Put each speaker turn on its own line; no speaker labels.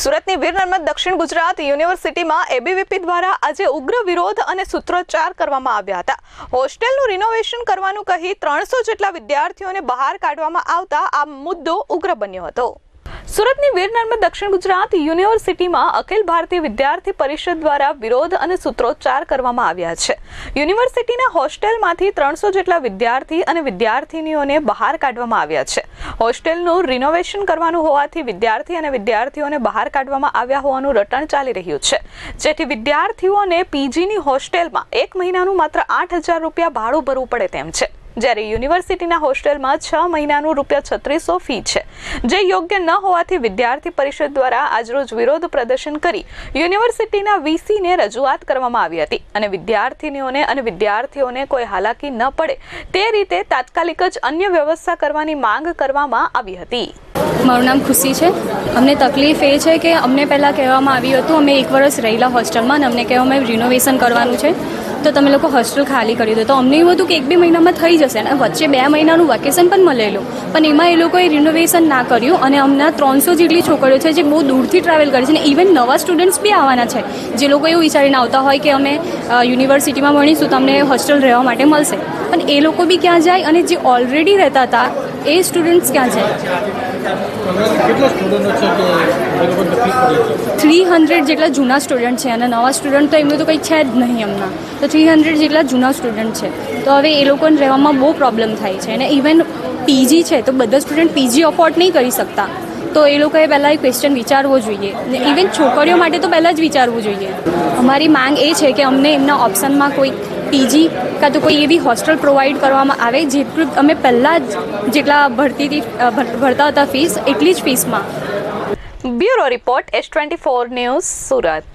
સુરતની વીર નર્મદ દક્ષિણ ગુજરાત યુનિવર્સિટીમાં એબીવીપી દ્વારા આજે ઉગ્ર વિરોધ અને સૂત્રોચ્ચાર કરવામાં આવ્યા હતા. હોસ્ટેલનું રિનોવેશન કરવાનું કહી ત્રણસો જેટલા વિદ્યાર્થીઓને બહાર કાઢવામાં આવતા આ મુદ્દો ઉગ્ર બન્યો હતો. સુરતની વીર નર્મદ દક્ષિણ ગુજરાત યુનિવર્સિટીમાં અખિલ ભારતીય વિદ્યાર્થી પરિષદ દ્વારા વિરોધ અને સૂત્રોચ્ચાર કરવામાં આવ્યા છે. યુનિવર્સિટીના હોસ્ટેલમાંથી ત્રણસો જેટલા વિદ્યાર્થી અને વિદ્યાર્થિનીઓને બહાર કાઢવામાં આવ્યા છે. હોસ્ટેલનું રિનોવેશન કરવાનું હોવાથી વિદ્યાર્થી અને વિદ્યાર્થીઓને બહાર કાઢવામાં આવ્યા હોવાનું રટણ ચાલી રહ્યું છે. જેથી વિદ્યાર્થીઓને પીજીની હોસ્ટેલમાં એક મહિનાનું માત્ર આઠ હજાર રૂપિયા ભાડું ભરવું પડે તેમ છે. જ્યારે યુનિવર્સિટીના હોસ્ટેલમાં છ મહિનાનું રૂપિયા છત્રીસો ફી છે. જે યોગ્ય ન હોવાથી વિદ્યાર્થી પરિષદ દ્વારા આજરોજ વિરોધ પ્રદર્શન કરી યુનિવર્સિટીના વીસીને રજૂઆત કરવામાં આવી હતી અને વિદ્યાર્થીનીઓને અને વિદ્યાર્થીઓને કોઈ હાલાકી ન પડે તે રીતે તાત્કાલિક જ અન્ય વ્યવસ્થા કરવાની માંગ કરવામાં આવી હતી.
મારું નામ ખુશી છે. અમને તકલીફ એ છે કે અમને પહેલાં કહેવામાં આવ્યું હતું, અમે એક વર્ષ રહેલા હોસ્ટેલમાં અને અમને કહેવામાં અમે રિનોવેશન કરવાનું છે. તો તમે લોકો હોસ્ટેલ ખાલી કરી દો. તો અમને એવું હતું કે એક બે મહિનામાં થઈ જશે અને વચ્ચે બે મહિનાનું વેકેશન પણ મળેલું પણ એમાં એ લોકોએ રિનોવેશન ના કર્યું અને અમને ત્રણસો જેટલી છોકરીઓ છે જે બહુ દૂરથી ટ્રાવેલ કરે છે અને ઇવન નવા સ્ટુડન્ટ્સ બી આવવાના છે. જે લોકો એવું વિચારીને આવતા હોય કે અમે યુનિવર્સિટીમાં ભણીશું તો અમને હોસ્ટેલ રહેવા માટે મળશે. પણ એ લોકો બી ક્યાં જાય અને જે ઓલરેડી રહેતા હતા, એ સ્ટુડન્ટ્સ ક્યાં જાય? થ્રી હંડ્રેડ જેટલા જૂના સ્ટુડન્ટ છે અને નવા સ્ટુડન્ટ તો એમનું તો કંઈ છે જ નહીં એમના. તો થ્રી હંડ્રેડ જેટલા જૂના સ્ટુડન્ટ છે. તો હવે એ લોકોને રહેવામાં બહુ પ્રોબ્લેમ થાય છે. અને ઇવન પીજી છે, તો બધા સ્ટુડન્ટ પીજી અફોર્ડ નહીં કરી શકતા. તો એ લોકોએ પહેલાં એ ક્વેશ્ચન વિચારવો જોઈએ. ને ઇવન છોકરીઓ માટે તો પહેલાં જ વિચારવું જોઈએ. અમારી માંગ એ છે કે અમને એમના ઓપ્શનમાં કોઈ પીજી કાં તો કોઈ એવી હોસ્ટેલ પ્રોવાઈડ કરવામાં આવે જેટલું અમે પહેલાં જ જેટલા ભરતીથી ભરતા હતા ફીસ, એટલી જ ફીસમાં.
Bureau report, S twenty four news Surat.